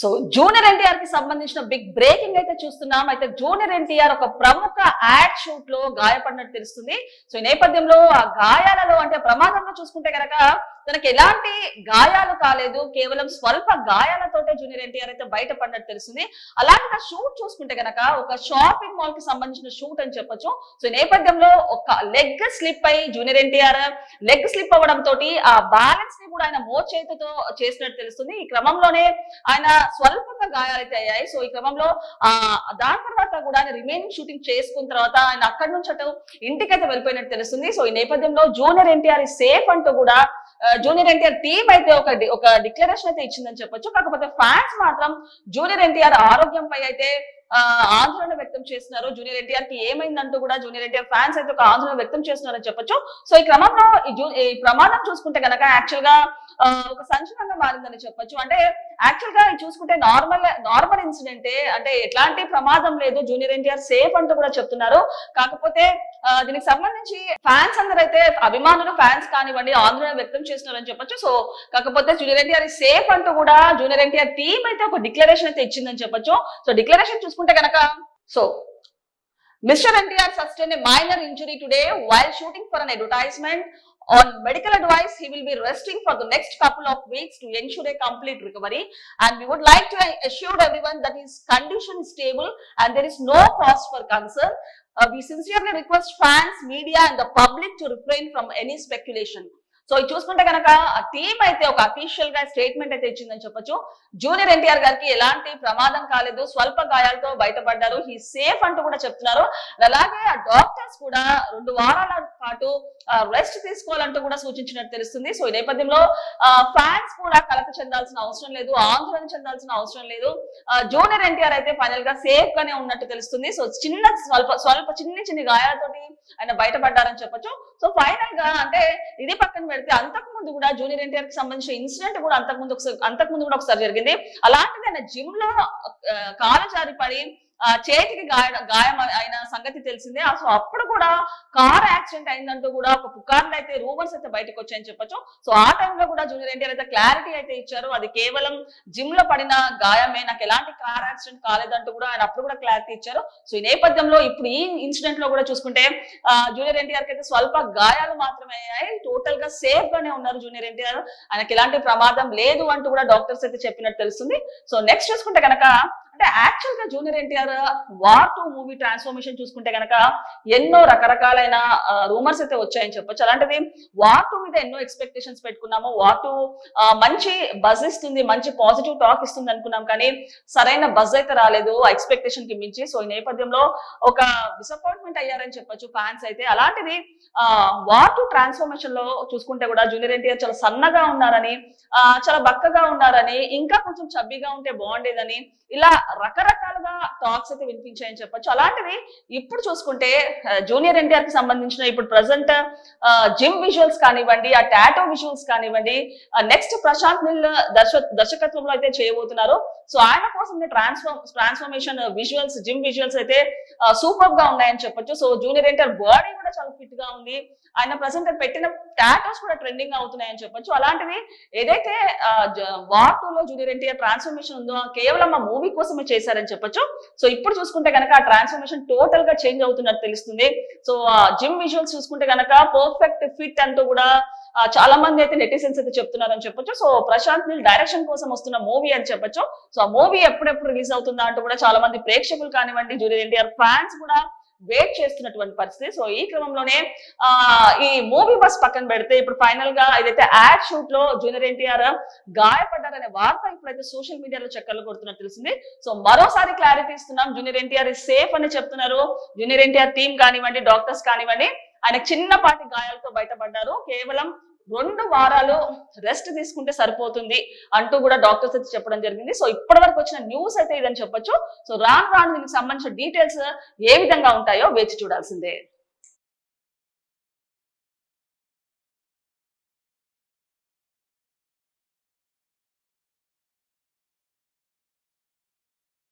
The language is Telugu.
సో జూనియర్ ఎన్టీఆర్కి సంబంధించిన బిగ్ బ్రేకింగ్ అయితే చూస్తున్నాం. అయితే జూనియర్ ఎన్టీఆర్ ఒక ప్రముఖ యాడ్ షూట్లో గాయపడినట్టు తెలుస్తుంది. సో ఈ నేపథ్యంలో ఆ గాయాలలో అంటే ప్రమాదంలో చూసుకుంటే కనుక తనకి ఎలాంటి గాయాలు కాలేదు కేవలం స్వల్ప గాయాలతోటే జూనియర్ ఎన్టీఆర్ అయితే బయటపడినట్టు తెలుస్తుంది. అలాంటి ఆ షూట్ చూసుకుంటే కనుక ఒక షాపింగ్ మాల్కి సంబంధించిన షూట్ అని చెప్పొచ్చు. సో నేపథ్యంలో ఒక లెగ్ స్లిప్ అయి జూనియర్ ఎన్టీఆర్ లెగ్ స్లిప్ అవ్వడం తోటి ఆ బ్యాలెన్స్ని కూడా ఆయన మోచేతితో చేసినట్టు తెలుస్తుంది. ఈ క్రమంలోనే ఆయన స్వల్పంగా గాయాలైతే అయ్యాయి. సో ఈ క్రమంలో ఆ దాని తర్వాత కూడా ఆయన రిమైనింగ్ షూటింగ్ చేసుకున్న తర్వాత ఆయన అక్కడి నుంచి అటు ఇంటికైతే వెళ్ళిపోయినట్టు తెలుస్తుంది. సో ఈ నేపథ్యంలో జూనియర్ ఎన్టీఆర్ సేఫ్ అంటూ కూడా జూనియర్ ఎన్టీఆర్ టీం అయితే ఒక ఒక డిక్లరేషన్ అయితే ఇచ్చిందని చెప్పొచ్చు. కాకపోతే ఫ్యాన్స్ మాత్రం జూనియర్ ఎన్టీఆర్ ఆరోగ్యంపై అయితే ఆందోళన వ్యక్తం చేస్తున్నారు. జూనియర్ ఎన్టీఆర్కి ఏమైందంటూ కూడా జూనియర్ ఎన్టీఆర్ ఫ్యాన్స్ అయితే ఒక ఆందోళన వ్యక్తం చేస్తున్నారని చెప్పొచ్చు. సో ఈ క్రమంలో ఈ ప్రమాదం చూసుకుంటే కనుక యాక్చువల్గా ఒక సంచలనంగా మారిందని చెప్పొచ్చు. అంటే యాక్చువల్గా ఇది చూసుకుంటే నార్మల్ నార్మల్ ఇన్సిడెంటే అంటే ఎట్లాంటి ప్రమాదం లేదు. జూనియర్ ఎన్టీఆర్ సేఫ్ అంటూ కూడా చెప్తున్నారు. కాకపోతే దీనికి సంబంధించి ఫ్యాన్స్ అందరూ అయితే అభిమానులు ఫ్యాన్స్ కానివ్వండి ఆందోళన వ్యక్తం చేస్తున్నారని చెప్పొచ్చు. సో కాకపోతే జూనియర్ ఎన్టీఆర్ సేఫ్ అంటూ కూడా జూనియర్ ఎన్టీఆర్ టీమ్ అయితే ఒక డిక్లరేషన్ అయితే ఇచ్చిందని చెప్పొచ్చు. సో డిక్లరేషన్ చూసుకుంటే కనుక so mister NTR sustain a minor injury today while shooting for an advertisement On medical advice, he will be resting for the next couple of weeks to ensure a complete recovery. And we would like to assure everyone that his condition is stable and there is no cause for concern. Uh, we sincerely request fans, media, and the public to refrain from any speculation. So ఇది చూసుకుంటే కనుక ఆ అయితే ఒక అఫీషియల్గా స్టేట్మెంట్ అయితే ఇచ్చిందని చెప్పొచ్చు. జూనియర్ ఎన్టీఆర్ గారికి ఎలాంటి ప్రమాదం కాలేదు. స్వల్ప గాయాలతో బయటపడ్డారు. హీ సేఫ్ అంటూ కూడా చెప్తున్నారు. అలాగే ఆ డాక్టర్స్ కూడా రెండు వారాల పాటు రెస్ట్ తీసుకోవాలంటూ కూడా సూచించినట్టు తెలుస్తుంది. సో ఈ నేపథ్యంలో ఫ్యాన్స్ కూడా కలత చెందాల్సిన అవసరం లేదు. ఆందోళన చెందాల్సిన అవసరం లేదు. జూనియర్ ఎన్టీఆర్ అయితే ఫైనల్గా సేఫ్ గానే ఉన్నట్టు తెలుస్తుంది. సో చిన్న స్వల్ప స్వల్ప చిన్ని చిన్ని గాయాలతోటి ఆయన బయటపడ్డారని చెప్పొచ్చు. సో ఫైనల్గా అంటే ఇది పక్కన పెడితే అంతకు ముందు కూడా జూనియర్ ఎన్టీఆర్కి సంబంధించిన ఇన్సిడెంట్ కూడా అంతకు ముందు ఒకసారి అంతకు ముందు కూడా ఒకసారి జరిగింది. అలాంటిది ఆయన జిమ్లో ఆ, కాలు పడి చేతికి గాయ గాయం అయిన సంగతి తెలిసిందే. సో అప్పుడు కూడా కార్ యాక్సిడెంట్ అయిందంటూ కూడా ఒక పుకార్లు అయితే రూమర్స్ అయితే బయటకు వచ్చాయని చెప్పొచ్చు. సో ఆ టైంలో కూడా జూనియర్ ఎన్టీఆర్ అయితే క్లారిటీ అయితే ఇచ్చారు. అది కేవలం జిమ్లో పడిన గాయమే నాకు ఎలాంటి కార్ యాక్సిడెంట్ కాలేదంటూ కూడా ఆయన అప్పుడు కూడా క్లారిటీ ఇచ్చారు. సో ఈ నేపథ్యంలో ఇప్పుడు ఈ ఇన్సిడెంట్లో కూడా చూసుకుంటే జూనియర్ ఎన్టీఆర్ అయితే స్వల్ప గాయాలు మాత్రమే అయ్యాయి. టోటల్గా సేఫ్ గానే ఉన్నారు జూనియర్ ఎన్టీఆర్. ఆయనకి ఎలాంటి ప్రమాదం లేదు అంటూ కూడా డాక్టర్స్ అయితే చెప్పినట్టు తెలుస్తుంది. సో నెక్స్ట్ చూసుకుంటే కనుక అంటే యాక్చువల్గా junior NTR war two movie transformation చూసుకుంటే కనుక ఎన్నో రకరకాలైన రూమర్స్ అయితే వచ్చాయని చెప్పొచ్చు. అలాంటిది వార్ టూ మీద ఎన్నో ఎక్స్పెక్టేషన్స్ పెట్టుకున్నాము. వార్ టూ మంచి బజ్ ఇస్తుంది మంచి పాజిటివ్ టాక్ ఇస్తుంది అనుకున్నాం కానీ సరైన బజ్ అయితే రాలేదు ఎక్స్పెక్టేషన్కి మించి. సో ఈ నేపథ్యంలో ఒక డిసప్పాయింట్మెంట్ అయ్యారని చెప్పొచ్చు ఫ్యాన్స్ అయితే. అలాంటిది వార్ టూ ట్రాన్స్ఫర్మేషన్లో చూసుకుంటే కూడా జూనియర్ ఎన్టీఆర్ చాలా సన్నగా ఉన్నారని చాలా బక్కగా ఉన్నారని ఇంకా కొంచెం చబ్బీగా ఉంటే బాగుండేదని ఇలా రకరకాలుగా టాక్స్ అయితే వినిపించాయని చెప్పొచ్చు. అలాంటిది ఇప్పుడు చూసుకుంటే జూనియర్ ఎన్టీఆర్కి సంబంధించిన ఇప్పుడు ప్రజెంట్ జిమ్ విజువల్స్ కానివ్వండి ఆ టాటో విజువల్స్ కానివ్వండి నెక్స్ట్ ప్రశాంత్ నిల్ దర్శ దర్శకత్వంలో అయితే చేయబోతున్నారు. సో ఆయన కోసం transform transformation visuals gym visuals అయితే సూపర్గా ఉన్నాయని చెప్పొచ్చు. సో జూనియర్ ఎన్టీఆర్ బాడీ కూడా చాలా ఫిట్గా ఉంది. ఆయన ప్రజెంట్ పెట్టిన టాటోస్ కూడా ట్రెండింగ్ అవుతున్నాయని చెప్పొచ్చు. అలాంటిది ఏదైతే వార్ టూ లో జూనియర్ ఎన్టీఆర్ ట్రాన్స్ఫర్మేషన్ ఉందో కేవలం ఆ మూవీ కోసమే చేశారని చెప్పొచ్చు. సో ఇప్పుడు చూసుకుంటే కనుక ఆ ట్రాన్స్ఫర్మేషన్ టోటల్గా చేంజ్ అవుతున్నట్టు తెలుస్తుంది. సో జిమ్ విజువల్స్ చూసుకుంటే కనుక పర్ఫెక్ట్ ఫిట్ అంటూ కూడా చాలా మంది అయితే నెటిజన్స్ అయితే చెప్తున్నారని చెప్పొచ్చు. సో ప్రశాంత్ నీల్ డైరెక్షన్ కోసం వస్తున్న మూవీ అని చెప్పొచ్చు. సో ఆ మూవీ ఎప్పుడెప్పుడు రిలీజ్ అవుతుందా అంటూ కూడా చాలా మంది ప్రేక్షకులు కానివ్వండి జూనియర్ ఎన్టీఆర్ ఫ్యాన్స్ కూడా వెయిట్ చేస్తున్నటువంటి పరిస్థితి. సో ఈ క్రమంలోనే ఈ మూవీ బస్ పక్కన పెడితే ఇప్పుడు ఫైనల్గా ఏదైతే యాడ్ షూట్లో జూనియర్ ఎన్టీఆర్ గాయపడ్డారనే వార్త ఇప్పుడైతే సోషల్ మీడియాలో చక్కర్లు కొడుతున్నట్టు తెలిసింది. సో మరోసారి క్లారిటీ ఇస్తున్నాం. జూనియర్ ఎన్టీఆర్ సేఫ్ అని చెప్తున్నారు. జూనియర్ ఎన్టీఆర్ టీం కానివ్వండి డాక్టర్స్ కానివ్వండి ఆయన చిన్నపాటి గాయాలతో బయటపడ్డారు. కేవలం రెండు వారాలు రెస్ట్ తీసుకుంటే సరిపోతుంది అంటూ కూడా డాక్టర్స్ అయితే చెప్పడం జరిగింది. సో ఇప్పటి వరకు వచ్చిన న్యూస్ అయితే ఇదని చెప్పొచ్చు. సో రాను రాను దీనికి సంబంధించిన డీటెయిల్స్ ఏ విధంగా ఉంటాయో వేచి చూడాల్సిందే.